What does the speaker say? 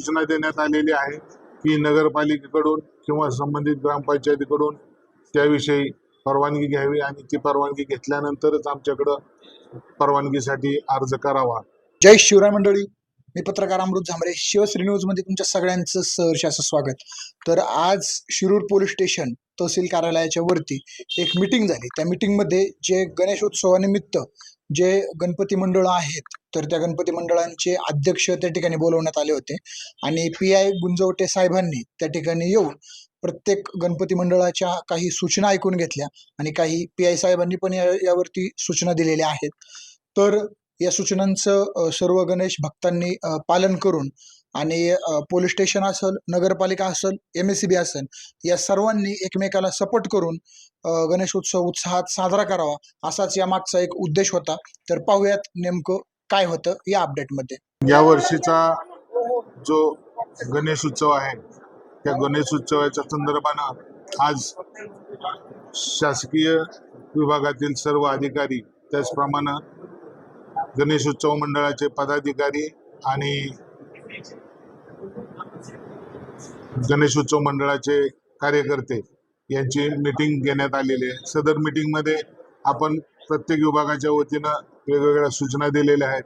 सूचना देण्यात आलेली आहे की नगरपालिकेकडून किंवा संबंधित ग्रामपंचायतीकडून त्याविषयी परवानगी घ्यावी आणि ती परवानगी घेतल्यानंतरच आमच्याकडं परवानगीसाठी अर्ज करावा. जय शिवराय मंडळी. मी पत्रकार अमृत झांबरे. शिवश्री न्यूजमध्ये तुमच्या सगळ्यांचं सहर्ष असं स्वागत. तर आज शिरूर पोलीस स्टेशन तहसील कार्यालयाच्या वरती एक मिटिंग झाली. त्या मिटिंगमध्ये जे गणेशोत्सवानिमित्त जे गणपती मंडळ आहेत तर त्या गणपती मंडळांचे अध्यक्ष त्या ठिकाणी बोलवण्यात आले होते. आणि पी आय गुंजवटे साहेबांनी त्या ठिकाणी येऊन प्रत्येक गणपती मंडळाच्या काही सूचना ऐकून घेतल्या आणि काही पी आय साहेबांनी पण या यावरती सूचना दिलेल्या आहेत. तर या सूचनांचं सर्व गणेश भक्तांनी पालन करून आणि पोलीस स्टेशन असेल नगरपालिका असेल एम एस सी बी असेल या सर्वांनी एकमेकाला सपोर्ट करून गणेश उत्सव उत्साहात साजरा करावा असाच या मागचा एक उद्देश होता. तर पाहूयात नेमकं काय होतं या अपडेटमध्ये या वर्षीचा जो गणेश उत्सव आहे त्या गणेश उत्सवाच्या संदर्भानं आज शासकीय विभागातील सर्व अधिकारी त्याचप्रमाणे गणेश उत्सव मंडळाचे पदाधिकारी आणि गणेश उत्सव मंडळाचे कार्यकर्ते यांची मीटिंग घेण्यात आलेली आहे. सदर मीटिंगमध्ये आपण प्रत्येक विभागाच्या वतीनं वेगवेगळ्या सूचना दिलेल्या आहेत.